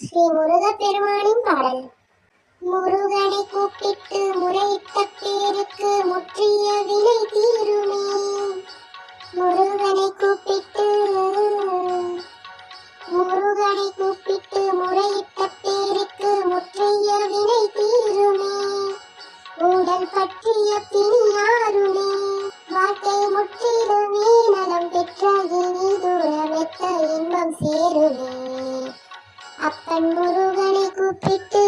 ஸ்ரீ முருக பெருமானின் பாடல். முருகனை கூப்பிட்டு முறையிட்ட பேருக்கு முற்றிய விலை தீருமே. முருகனை கூப்பிட்டு முருகனை கூப்பிட்டு முறையிட்ட பேருக்கு முற்றிய விலை தீருமே. உடல் பற்றிய பிணியாருமே முருகனை கூப்பிட்டு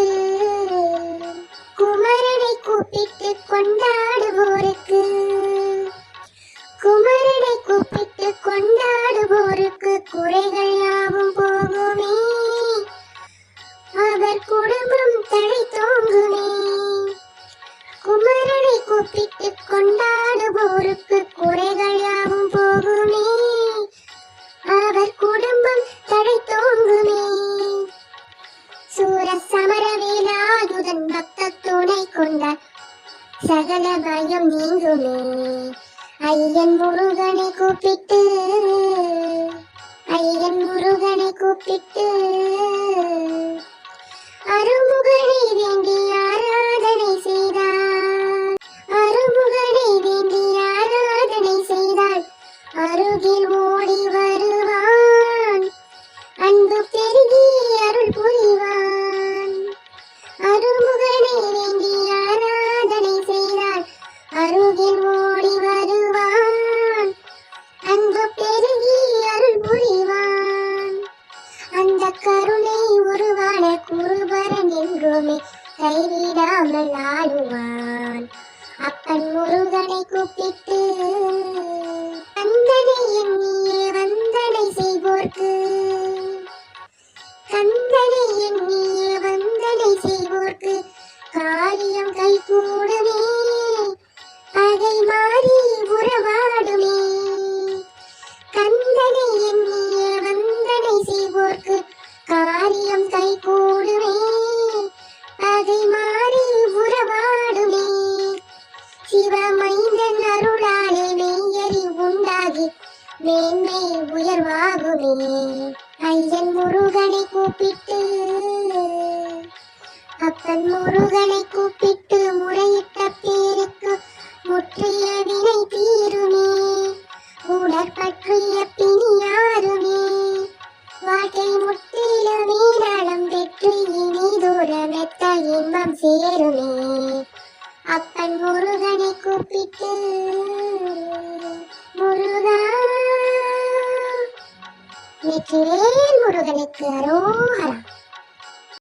குமரனை கூப்பிட்டு கொண்டாடுவோருக்கு. குமரனை கூப்பிட்டு கொண்டாடுவோருக்கு குறைகள் யாவும் போகுமே. அவர் குடும்பம் தழை தோங்குமே. குமரனை கூப்பிட்டு கொண்டாடுவோருக்கு சகல பயம் நீங்குமே. ஐயன் முருகனை கூப்பிட்டு ஐயன் முருகனை கூப்பிட்டு அருமுகனை வேண்டி ஆராதனை செய்தார் அருமுகனை வேண்டி ஆராதனை செய்தால் அருகில் ஓடி கருணை உருவான குருபரன் என்றுமே கைவிடாமல் ஆளுவான் அப்பன் முருகனை கூப்பிட்டு கந்தனை எண்ணியே வந்தனை செய்வோர்க்கு. கந்தனை எண்ணியே வந்தனை செய்வோர்க்கு. காரியம் கை மைந்தன் அருளாலே மெய்யறி உண்டாகி மேன்மை உயர்வாகுமே. ஐயன் முருகனை கூப்பிட்டு அப்பன் முருகனை கூப்பிட்டு முறையிட்ட பேருக்கு முற்றிய வினை தீருமே. உடற்பற்றிய பே அப்பன் முருகனை கூப்பிட்டு முருகா வெற்றிவேல் முருகனுக்கு அரோகரா.